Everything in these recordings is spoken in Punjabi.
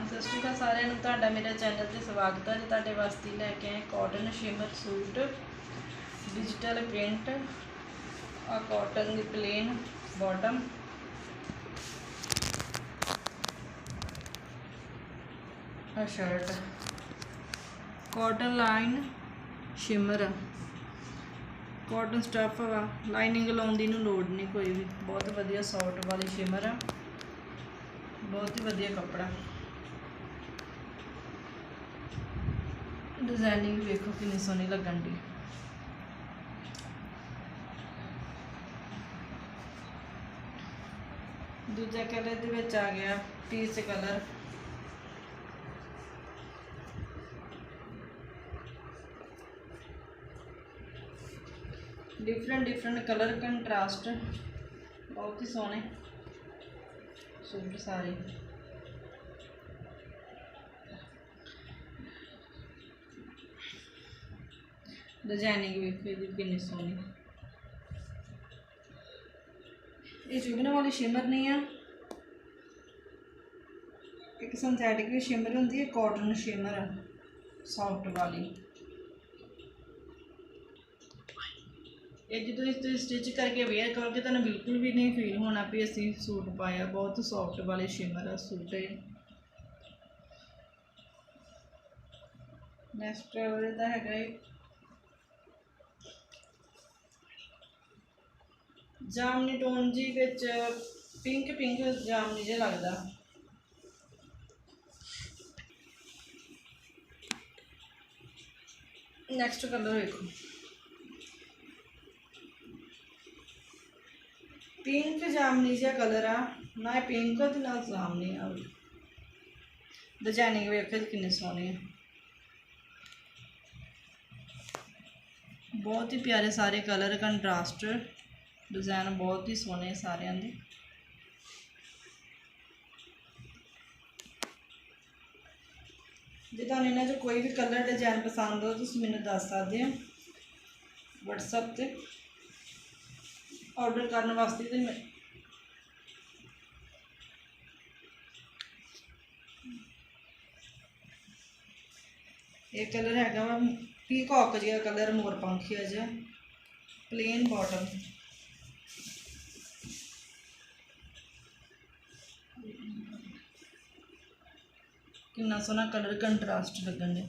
ਹਾਂ ਸਤਿ ਸ਼੍ਰੀ ਅਕਾਲ ਸਾਰਿਆਂ ਨੂੰ। ਤੁਹਾਡਾ ਮੇਰੇ ਚੈਨਲ ਤੇ ਸਵਾਗਤ ਹੈ। ਜੀ ਤੁਹਾਡੇ ਵਾਸਤੇ ਲੈ ਕੇ ਆਏ cotton shimmer suit digital print ਆ ਕਾਟਨ ਦੀ ਪਲੇਨ ਬਾਟਮ ਆ shirt cotton line shimmer cotton stuff ਵਾ ਲਾਈਨਿੰਗ ਲਾਉਣ ਦੀ ਨੂੰ ਲੋੜ ਨਹੀਂ ਕੋਈ ਵੀ। ਬਹੁਤ ਵਧੀਆ ਸੌਫਟ ਵਾਲੀ ਸ਼ਿਮਰ ਆ। ਬਹੁਤ ਹੀ ਵਧੀਆ ਕੱਪੜਾ। ਡਿਜ਼ਾਈਨਿੰਗ ਵੇਖੋ ਕਿੰਨੀ ਸੋਹਣੀ ਲੱਗਣ ਦੀ ਦੂਜਾ ਕਲਰ ਦੇ ਵਿੱਚ ਆ ਗਿਆ peach colour. Different different colour contrast ਬਹੁਤ ਹੀ ਸੋਹਣੇ। ਸੂਟ ਸਾਰੇ। ਡਿਜ਼ਾਈਨਿੰਗ ਇਹਦੀ ਕਿੰਨੀ ਸੋਹਣੀ ਇਹ ਚੁਗਣ ਵਾਲੀ ਸ਼ਿਮਰ ਨਹੀਂ ਆ ਇੱਕ ਸਿੰਥੈਟਿਕ ਵੀ ਸ਼ਿਮਰ ਹੁੰਦੀ ਹੈ ਕਾਟਨ ਸ਼ਿਮਰ ਸੌਫਟ ਵਾਲੀ। ਇਹ ਜਦੋਂ ਇਸ ਤੋਂ ਸਟਿਚ ਕਰਕੇ ਵੇਅਰ ਕਰੋਗੇ ਤੁਹਾਨੂੰ ਬਿਲਕੁਲ ਵੀ ਨਹੀਂ ਫੀਲ ਹੋਣਾ ਵੀ ਅਸੀਂ ਸੂਟ ਪਾਇਆ ਬਹੁਤ ਸੌਫਟ ਵਾਲੇ ਸ਼ਿਮਰ ਆ ਸੂਟ ਹੈ ਨੈਕਸਟ ਇਹਦਾ ਹੈਗਾ ਹੈ ਜਾਮਨੀ ਟੋਨ ਜੀ ਵਿੱਚ ਪਿੰਕ ਪਿੰਕ ਜਾਮਨੀ ਜਿਹਾ ਲੱਗਦਾ। ਨੈਕਸਟ ਕਲਰ ਵੇਖੋ। ਪਿੰਕ ਜਾਮਨੀ ਜਿਹਾ ਕਲਰ ਆ। ਨਾ ਇਹ ਪਿੰਕ ਤੇ ਨਾ ਜਾਮਨੀ ਆ। ਡਿਜ਼ਾਈਨਿੰਗ ਵੇਖੋ ਜੀ ਕਿੰਨੀ ਸੋਹਣੀ ਹੈ ਬਹੁਤ ਹੀ ਪਿਆਰੇ ਸਾਰੇ ਕਲਰ ਕੰਟਰਾਸਟ ਡਿਜ਼ਾਈਨ ਬਹੁਤ ਹੀ ਸੋਹਣੇ ਸਾਰਿਆਂ ਦੇ। ਜੇ ਤੁਹਾਨੂੰ ਇਹਨਾਂ 'ਚੋਂ ਕੋਈ ਵੀ ਕਲਰ ਡਿਜ਼ਾਈਨ ਪਸੰਦ ਹੋ ਤੁਸੀਂ ਮੈਨੂੰ ਦੱਸ ਸਕਦੇ ਹੋ WhatsApp ਤੇ। ਆਰਡਰ ਕਰਨ ਵਾਸਤੇ ਤੇ ਮੈਂ ਇਹ ਕਲਰ ਹੈਗਾ ਵਾ ਪੀਕੌਕ ਜਿਹਾ ਕਲਰ ਮੋਰ ਪੰਖੀਆ ਜਿਹਾ ਪਲੇਨ ਬਾਟਮ ਕਿੰਨਾ ਸੋਹਣਾ ਕਲਰ ਕੰਟਰਾਸਟ ਲੱਗਣ ਦੇ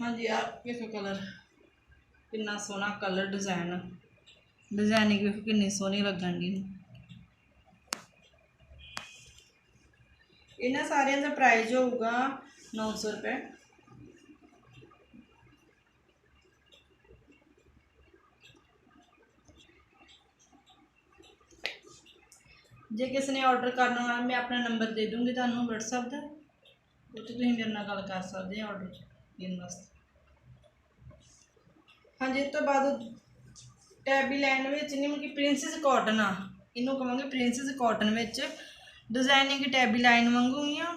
ਹਾਂਜੀ ਆ ਵੇਖੋ ਕਲਰ। ਕਿੰਨਾ ਸੋਹਣਾ ਕਲਰ ਡਿਜ਼ਾਈਨ। ਡਿਜ਼ਾਈਨਿੰਗ ਵੇਖੋ ਕਿੰਨੀ ਸੋਹਣੀ ਲੱਗਣ ਦੀ ਇਹਨਾਂ ਸਾਰਿਆਂ ਦਾ ਪ੍ਰਾਈਸ ਹੋਊਗਾ 900 ਰੁਪਏ। ਜੇ ਕਿਸੇ ਨੇ ਆਰਡਰ ਕਰਨਾ ਹੋਇਆ, ਮੈਂ ਆਪਣਾ ਨੰਬਰ ਦੇ ਦੂੰਗੀ ਤੁਹਾਨੂੰ WhatsApp ਦਾ। ਉੱਥੇ ਤੁਸੀਂ ਮੇਰੇ ਨਾਲ ਗੱਲ ਕਰ ਸਕਦੇ ਹੋ ਆਰਡਰ ਦੇਣ ਵਾਸਤੇ। ਹਾਂਜੀ ਇਸ ਤੋਂ ਬਾਅਦ ਟੈਬੀ ਲਾਈਨ ਵਿੱਚ ਨਹੀਂ ਕਿ ਪ੍ਰਿੰਸੈਸ ਕਾਟਨ ਆ। ਇਹਨੂੰ ਕਹਾਂਗੇ ਪ੍ਰਿੰਸੈਸ ਕਾਟਨ ਵਿੱਚ। ਡਿਜ਼ਾਈਨਿੰਗ ਟੈਬੀ ਲਾਈਨ ਮੰਗੂਗੀ ਹੀ ਆ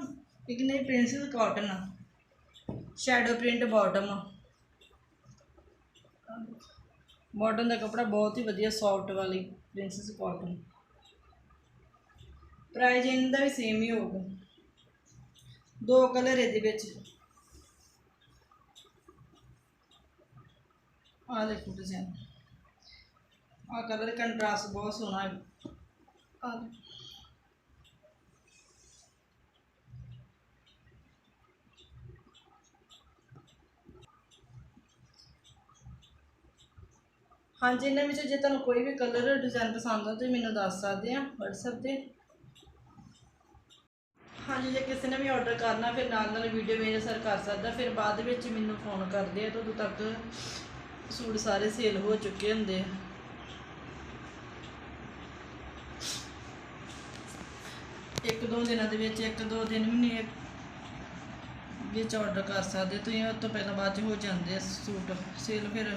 ਲੇਕਿਨ ਇਹ ਪ੍ਰਿੰਸੈਸ ਕਾਟਨ ਆ। ਸ਼ੈਡੋ ਪ੍ਰਿੰਟ ਬਾਟਮ ਆ। ਬਾਟਮ ਦਾ ਕੱਪੜਾ ਬਹੁਤ ਹੀ ਵਧੀਆ ਸੌਫਟ ਵਾਲੀ ਪ੍ਰਿੰਸੈਸ ਕਾਟਨ ਪ੍ਰਾਈਜ਼ ਇਹਨਾਂ ਦਾ ਵੀ ਸੇਮ ਹੀ ਹੋਊਗਾ। ਦੋ ਕਲਰ ਇਹਦੇ ਵਿੱਚ। ਆ ਦੇਖੋ ਡਿਜ਼ਾਈਨ ਆ ਕਲਰ ਕੰਟਰਾਸਟ ਬਹੁਤ ਸੋਹਣਾ ਹੈ। ਆ ਹਾਂਜੀ, ਇਹਨਾਂ ਵਿੱਚ ਜੇ ਤੁਹਾਨੂੰ ਕੋਈ ਵੀ ਕਲਰ ਡਿਜ਼ਾਈਨ ਪਸੰਦ ਹੋ ਤੇ ਮੈਨੂੰ ਦੱਸ ਸਕਦੇ ਆ WhatsApp ਤੇ। ਹਾਂਜੀ, ਜੇ ਕਿਸੇ ਨੇ ਵੀ ਆਰਡਰ ਕਰਨਾ, ਫਿਰ ਨਾਲ ਨਾਲ ਵੀਡੀਓ ਮੇਰੇ ਸਰ ਕਰ ਸਕਦਾ। ਫਿਰ ਬਾਅਦ ਵਿੱਚ ਮੈਨੂੰ ਫੋਨ ਕਰਦੇ ਆ, ਤਾਂ ਉਦੋਂ ਤੱਕ ਸੂਟ ਸਾਰੇ ਸੇਲ ਹੋ ਚੁੱਕੇ ਹੁੰਦੇ ਆ। ਇੱਕ ਦੋ ਦਿਨਾਂ ਦੇ ਵਿੱਚ, ਇੱਕ ਦੋ ਦਿਨ ਵੀ ਨਹੀਂ ਵਿੱਚ ਆਰਡਰ ਕਰ ਸਕਦੇ। ਤੁਸੀਂ ਉਸ ਤੋਂ ਪਹਿਲਾਂ ਬਾਅਦ ਚ ਹੋ ਜਾਂਦੇ ਸੂਟ। ਸੇਲ ਫਿਰ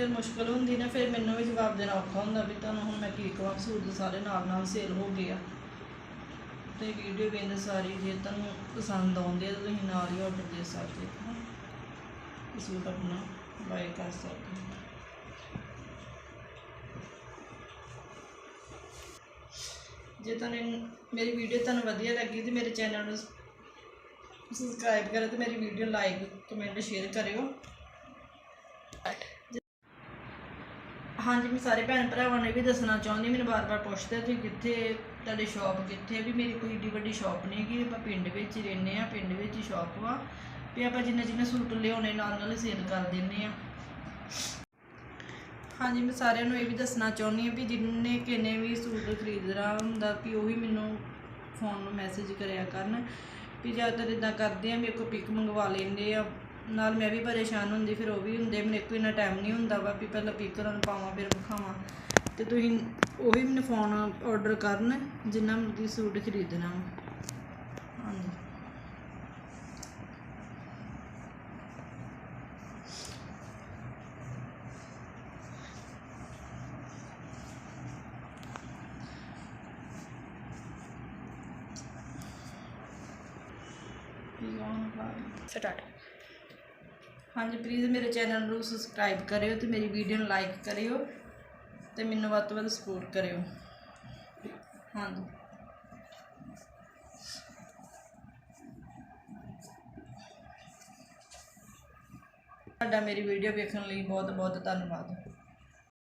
ਫਿਰ ਮੁਸ਼ਕਲ ਹੁੰਦੀ ਨਾ, ਫਿਰ ਮੈਨੂੰ ਵੀ ਜਵਾਬ ਦੇਣਾ ਔਖਾ ਹੁੰਦਾ ਵੀ ਤੁਹਾਨੂੰ ਹੁਣ ਮੈਂ ਕੀ ਕਹਾਂ ਸੂਟ ਦੇ ਸਾਰੇ ਨਾਲ ਨਾਲ ਸੇਲ ਹੋ ਗਏ ਆ। ਤੇ ਵੀਡੀਓ ਵੇਖਦੇ ਸਾਰੀ, ਜੇ ਤੁਹਾਨੂੰ ਪਸੰਦ ਆਉਂਦੀ ਹੈ ਤਾਂ ਤੁਸੀਂ ਨਾਲ ਹੀ ਆਰਡਰ ਦੇ ਸਕਦੇ ਹੋ। ਇਹ ਆਪਣਾ ਬਾਈ ਕਰ ਸਕਦੇ ਹੋ। ਜੇ ਤੁਹਾਨੂੰ ਮੇਰੀ ਵੀਡੀਓ ਤੁਹਾਨੂੰ ਵਧੀਆ ਲੱਗੀ ਤੇ ਮੇਰੇ ਚੈਨਲ ਨੂੰ ਸਬਸਕ੍ਰਾਈਬ ਕਰੋ ਤੇ ਮੇਰੀ ਵੀਡੀਓ ਲਾਈਕ ਕਮੈਂਟ ਸ਼ੇਅਰ ਕਰਿਓ। ਹਾਂਜੀ, ਮੈਂ ਸਾਰੇ ਭੈਣ ਭਰਾਵਾਂ ਨੇ ਵੀ ਦੱਸਣਾ ਚਾਹੁੰਦੀ ਮੈਨੂੰ ਬਾਰ-ਬਾਰ ਪੁੱਛਦੇ ਤੁਸੀਂ ਕਿੱਥੇ ਤੁਹਾਡੀ ਸ਼ਾਪ ਕਿੱਥੇ? ਹੈ? ਵੀ ਮੇਰੀ ਕੋਈ ਏਡੀ ਵੱਡੀ ਸ਼ਾਪ ਨਹੀਂ ਹੈਗੀ, ਆਪਾਂ ਪਿੰਡ ਵਿੱਚ ਹੀ ਰਹਿੰਦੇ ਆ ਪਿੰਡ ਵਿੱਚ ਹੀ ਸ਼ਾਪ ਵਾ। ਵੀ ਆਪਾਂ ਜਿੰਨੇ ਜਿੰਨੇ ਸੂਟ ਲਿਆਉਣੇ, ਨਾਲ ਨਾਲ ਹੀ ਸੇਲ ਕਰ ਦਿੰਦੇ ਆ ਹਾਂਜੀ, ਮੈਂ ਸਾਰਿਆਂ ਨੂੰ ਇਹ ਵੀ ਦੱਸਣਾ ਚਾਹੁੰਦੀ ਹਾਂ ਵੀ ਜਿੰਨੇ ਕਿਨੇ ਵੀ ਸੂਟ ਖਰੀਦਣਾ ਹੁੰਦਾ, ਵੀ ਉਹੀ ਮੈਨੂੰ ਫੋਨ ਨੂੰ ਮੈਸੇਜ ਕਰਿਆ ਕਰਨ। ਵੀ ਜ਼ਿਆਦਾਤਰ ਇਦਾਂ ਕਰਦੇ ਆ ਮੇਰੇ ਕੋਲ ਪਿਕ ਮੰਗਵਾ ਲੈਂਦੇ ਆ ਨਾਲ ਮੈਂ ਵੀ ਪਰੇਸ਼ਾਨ ਹੁੰਦੀ, ਫਿਰ ਉਹ ਵੀ ਹੁੰਦੇ, ਮੇਰੇ ਕੋਲ ਇੰਨਾ ਟਾਈਮ ਨਹੀਂ ਹੁੰਦਾ ਵਾ ਵੀ ਪਹਿਲਾਂ ਪਿਕ ਨੂੰ ਪਾਵਾਂ, ਫਿਰ ਵਿਖਾਵਾਂ। ਤੇ ਤੁਸੀਂ ਉਹੀ ਮੈਨੂੰ ਫੋਨ ਆਰਡਰ ਕਰਨ, ਜਿੰਨਾ ਮਰਜ਼ੀ ਸੂਟ ਖਰੀਦਣਾ ਹਾਂਜੀ। ਸਟਾਰਟ ਹਾਂਜੀ ਪਲੀਜ਼ ਮੇਰੇ ਚੈਨਲ ਨੂੰ ਸਬਸਕ੍ਰਾਈਬ ਕਰਿਓ ਤੇ ਮੇਰੀ ਵੀਡੀਓ ਨੂੰ ਲਾਈਕ ਕਰਿਓ ਤੇ ਮੈਨੂੰ ਵੱਧ ਤੋਂ ਵੱਧ ਸਪੋਰਟ ਕਰਿਓ। ਹਾਂਜੀ। ਤੁਹਾਡਾ ਮੇਰੀ ਵੀਡੀਓ ਵੇਖਣ ਲਈ ਬਹੁਤ ਬਹੁਤ ਧੰਨਵਾਦ।